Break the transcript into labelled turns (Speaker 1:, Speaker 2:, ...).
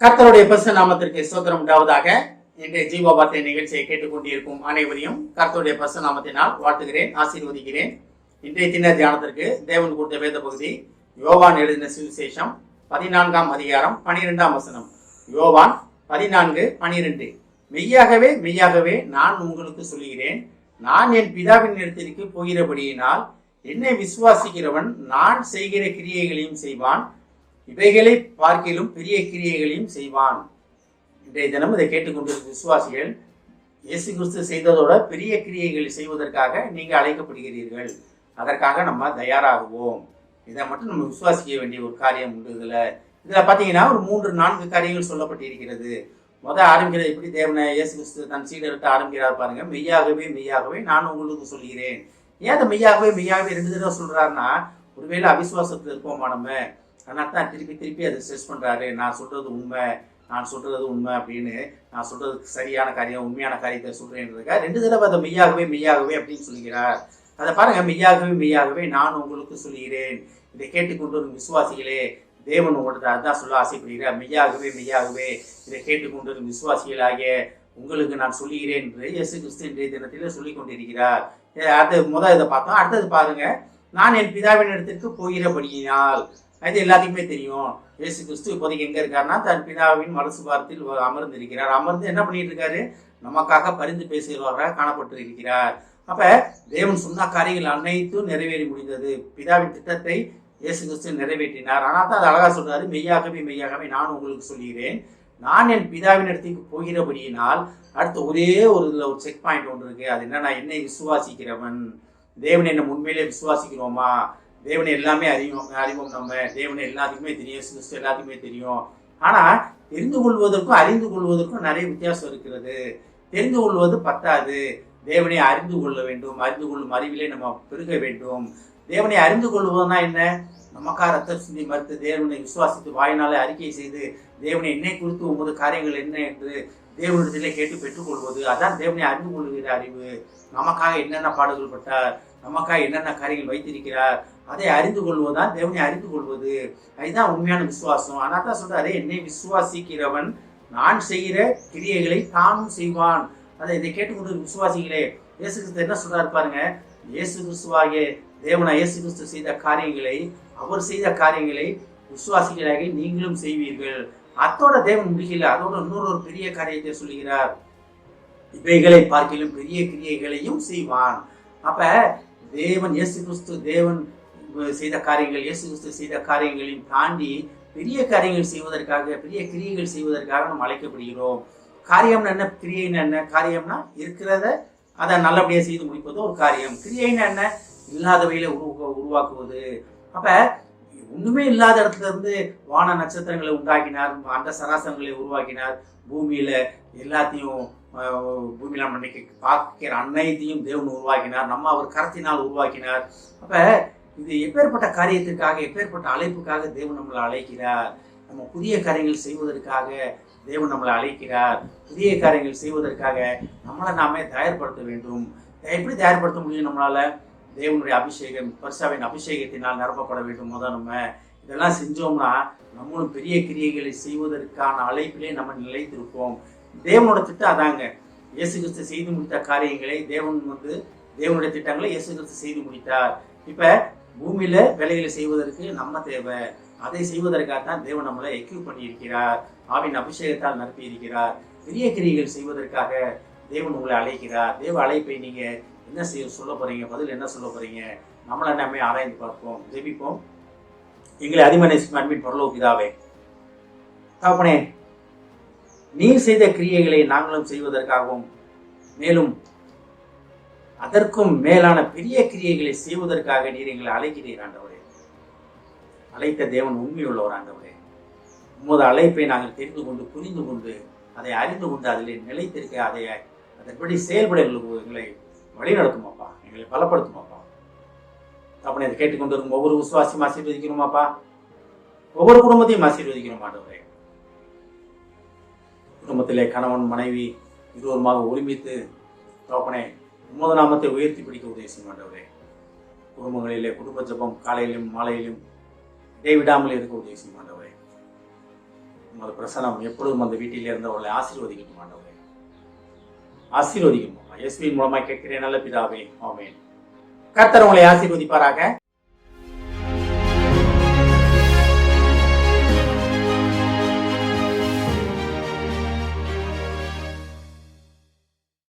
Speaker 1: கர்த்தருடைய பசு நாமத்திற்கு சோதரம் உண்டாவதாக இன்றைய ஜீவா நிகழ்ச்சியை கேட்டுக்கொண்டிருக்கும் அனைவரையும் கர்த்தருடைய பசு நாமத்தினால் வாழ்த்துகிறேன் ஆசீர்வதிக்கிறேன். இன்றைய தின தியானத்திற்கு தேவன் கொடுத்த வேத பகுதி யோவான் எழுதின சுவிசேஷம் பதினான்காம் அதிகாரம் பனிரெண்டாம் வசனம். யோவான் பதினான்கு பனிரெண்டு. மெய்யாகவே மெய்யாகவே நான் உங்களுக்கு சொல்லுகிறேன். நான் என் பிதாவின் இடத்திற்கு போகிறபடியினால் என்னை விசுவாசிக்கிறவன் நான் செய்கிற கிரியைகளையும் செய்வான். இவைகளை பார்க்கிலும் பெரிய கிரியைகளையும் செய்வான். இன்றைய தினம் இதை கேட்டுக்கொண்டிருக்கும் விசுவாசிகள் இயேசு கிறிஸ்து செய்ததோட பெரிய கிரியைகளை செய்வதற்காக நீங்கள் அழைக்கப்படுகிறீர்கள். அதற்காக நம்ம தயாராகுவோம். இதை மட்டும் நம்ம விசுவாசிக்க வேண்டிய ஒரு காரியம் உண்டு இதில். இதில் பார்த்தீங்கன்னா ஒரு மூன்று நான்கு காரியங்கள் சொல்லப்பட்டிருக்கிறது. மொதல் ஆரம்பிக்கிறது எப்படி? தேவனை இயேசு கிறிஸ்து தன் சீடர்கிட்ட ஆரம்பிக்கிறார் பாருங்க. மெய்யாகவே மெய்யாகவே நான் உங்களுக்கு சொல்கிறேன். ஏன் அதை மெய்யாகவே மெய்யாகவே ரெண்டு தடவை சொல்கிறாருன்னா ஒருவேளை அவிசுவாசத்தில் இருப்போமா நம்ம? அதனால தான் திருப்பி திருப்பி அதை ஸ்ட்ரெஸ் பண்ணுறாரு நான் சொல்கிறது உண்மை நான் சொல்கிறது உண்மை அப்படின்னு நான் சொல்றதுக்கு சரியான காரியம் உண்மையான காரியத்தை சொல்கிறேன்றதுக்காக ரெண்டு தடவை அதை மெய்யாகவே மெய்யாகவே அப்படின்னு சொல்கிறார் அதை பாருங்கள் மெய்யாகவே மெய்யாகவே நான் உங்களுக்கு சொல்லுகிறேன். இதை கேட்டுக்கொண்டு வரும் விசுவாசிகளே தேவன் உங்கள்கிட்ட அதான் சொல்ல ஆசைப்படுகிறார். மெய்யாகவே மெய்யாகவே இதை கேட்டுக்கொண்டு வரும் விசுவாசிகளாகிய உங்களுக்கு நான் சொல்லுகிறேன் என்று இயேசு கிறிஸ்து இன்றைய தினத்திலே சொல்லிக் கொண்டிருக்கிறார். ஏ, அது முதல் இதை பார்த்தோம். அடுத்தது பாருங்க நான் என் பிதாவின் இடத்திற்கு போகிறபடியினால் அது எல்லாத்துக்குமே தெரியும். இயேசு கிறிஸ்து இப்போதைக்கு எங்கே இருக்காருன்னா தன் பிதாவின் மனசு வாரத்தில் அமர்ந்து இருக்கிறார் அமர்ந்து என்ன பண்ணிட்டு இருக்காரு நமக்காக பரிந்து பேசுகிறவராக காணப்பட்டு இருக்கிறார் அப்ப தேவன் சொன்ன காரியங்கள் அனைத்தும் நிறைவேறி முடிந்தது. பிதாவின் திட்டத்தை இயேசு கிறிஸ்து நிறைவேற்றினார். ஆனால் தான் அது அழகா சொல்றாரு மெய்யாகவே மெய்யாகவே நான் உங்களுக்கு சொல்கிறேன் நான் என் பிதாவின் இடத்துக்கு போகிறபடியினால் அடுத்து ஒரே ஒரு இதில் ஒரு செக் பாயிண்ட் ஒன்று இருக்கு. அது என்னன்னா என்னை விசுவாசிக்கிறவன். தேவன் என்னை உண்மையிலே விசுவாசிக்கிறோமா? தேவனை எல்லாமே அறிவோம் அறிவோம் நம்ம. தேவனை எல்லாத்துக்குமே தெரியும் இயேசு எல்லாத்துக்குமே தெரியும். ஆனா தெரிந்து கொள்வதற்கும் அறிந்து கொள்வதற்கும் நிறைய வித்தியாசம் இருக்கிறது. தெரிந்து கொள்வது பத்தாது. தேவனை அறிந்து கொள்ள வேண்டும். அறிந்து கொள்ளும் அறிவிலே நம்ம பெருக வேண்டும். தேவனை அறிந்து கொள்வதுனா என்ன? நமக்கா ரத்த சிந்தி மறுத்து தேவனை விசுவாசித்து வாயினாலே அறிக்கை செய்து தேவனை என்னை குறித்து ஒன்பது காரியங்கள் என்ன என்று தேவனிடத்திலே கேட்டு பெற்றுக்கொள்வது. அதான் தேவனை அறிந்து கொள்கிற அறிவு. நமக்காக என்னென்ன பாடுகள் பட்டார்? நமக்காக என்னென்ன காரியங்கள் வைத்திருக்கிறார் அதை அறிந்து கொள்வதுதான் தேவனை அறிந்து கொள்வது. அதுதான் உண்மையான விசுவாசம். ஆனால் தான் சொல்றாரு என்னை விசுவாசிக்கிறவன் நான் செய்கிற கிரியைகளை தானும் செய்வான். அதை இதை கேட்டுக்கொண்டு விசுவாசிகளே இயேசு கிறிஸ்து என்ன சொல்றாரு பாருங்க இயேசு கிறிஸ்துவாகிய தேவனா இயேசு கிறிஸ்து செய்த காரியங்களை அவர் செய்த காரியங்களை விசுவாசிகளாக நீங்களும் செய்வீர்கள். அத்தோட தேவன் முடியல அதோட இன்னொரு ஒரு பெரிய காரியத்தை சொல்லுகிறார். இவைகளை பார்க்கிலும் பெரிய கிரியைகளையும் செய்வான். அப்ப தேவன் இயேசு கிறிஸ்து தேவன் செய்த காரியங்கள் இயேசு கிறிஸ்து செய்த காரியங்களையும் தாண்டி பெரிய காரியங்கள் செய்வதற்காக பெரிய கிரியைகள் செய்வதற்காக நம்ம அழைக்கப்படுகிறோம். காரியம்னா என்ன? கிரியைன்னு என்ன? காரியம்னா இருக்கிறத அதை நல்லபடியாக செய்து முடிப்பது ஒரு காரியம். கிரியைன்னு என்ன? இல்லாதவையில உருவ உருவாக்குவது. அப்போ ஒன்றுமே இல்லாத இடத்துல இருந்து வான நட்சத்திரங்களை உண்டாக்கினார் அந்த சராசரங்களை உருவாக்கினார். பூமியில எல்லாத்தையும் பூமியில அன்னைக்கு பார்க்கிற அனைத்தையும் தேவன் உருவாக்கினார். நம்ம அவர் கரத்தினால் உருவாக்கினார். அப்ப இது எப்பேற்பட்ட காரியத்திற்காக எப்பேற்பட்ட அழைப்புக்காக தேவன் நம்மளை அழைக்கிறார்? நம்ம புதிய காரியங்கள் செய்வதற்காக தேவன் நம்மளை அழைக்கிறார். புதிய காரியங்கள் செய்வதற்காக நம்மளை நாமே தயார்படுத்த வேண்டும். எப்படி தயார்படுத்த முடியும் நம்மளால? தேவனுடைய அபிஷேகம் பரிசாவின் அபிஷேகத்தினால் நிரப்பப்பட வேண்டும் முத நம்ம. இதெல்லாம் செஞ்சோம்னா நம்மளும் பெரிய கிரியைகளை செய்வதற்கான அழைப்பிலே நம்ம நிலைத்திருப்போம். தேவனோட திட்டம் அதாங்க. இயேசு கிறிஸ்து செய்து முடித்த காரியங்களை தேவன் வந்து தேவனுடைய திட்டங்களை இயேசு கிறிஸ்து செய்து முடித்தார். இப்போ பூமியில வேலைகளை செய்வதற்கு நம்ம தேவை. அதை செய்வதற்காக தான் தேவன் நம்மளை எக்யூப் பண்ணியிருக்கிறார். ஆவின் அபிஷேகத்தால் நடத்தி இருக்கிறார் பெரிய கிரியைகள் செய்வதற்காக தேவன் உங்களை அழைக்கிறார். தேவ அழைப்பை நீங்க என்ன செய்ய சொல்ல போறீங்க? பதில் என்ன சொல்ல போறீங்க? நம்மளை என்னமே ஆராய்ந்து பார்ப்போம். ஜெபிப்போம். எங்களை அதிமனை அன்பின் பரலோ பிதாவே. தகப்பனே நீர் செய்த கிரியைகளை நாங்களும் செய்வதற்காகவும் மேலும் அதற்கும் மேலான பெரிய கிரியைகளை செய்வதற்காக நீர் எங்களை அழைக்கிறீர் ஆண்டவரே. அழைத்த தேவன் உண்மையுள்ளவர் ஆண்டவரே. உமது அழைப்பை நாங்கள் தெரிந்து கொண்டு புரிந்து கொண்டு அதை அறிந்து கொண்டு அதில் நிலைத்திருக்க அதை அதன்படி செயல்பட எங்களுக்கு எங்களை வழிநடத்துமாப்பா எங்களை பலப்படுத்துமாப்பா அப்படி இதை கேட்டுக்கொண்டு இருக்கும் ஒவ்வொரு விசுவாசியும் ஆசீர்வதிக்கணுமாப்பா ஒவ்வொரு குடும்பத்தையும் ஆசீர்வதிக்கணும் ஆண்டவரே. குடும்பத்திலே கணவன் மனைவி இருவருமாக ஒருமித்து தோப்பனே உமது நாமத்தை உயர்த்தி பிடிக்க உதவி செய்யும் ஆண்டவரே. குடும்பங்களிலே குடும்ப ஜெபம் காலையிலும் மாலையிலும் இடைவிடாமல் இருக்க உதவி செய்யும் ஆண்டவரே. உமது பிரசனம் எப்பொழுதும் அந்த வீட்டில் இருந்தவர்களை ஆசீர்வதிக்கும் ஆண்டவரே. ஆசீர்வதிக்கும் எஸ்பியின் மூலமாக கேட்கிறேன் நல்ல பிதாவே ஆமேன். கர்த்தர் உங்களை ஆசீர்வதிப்பாராக.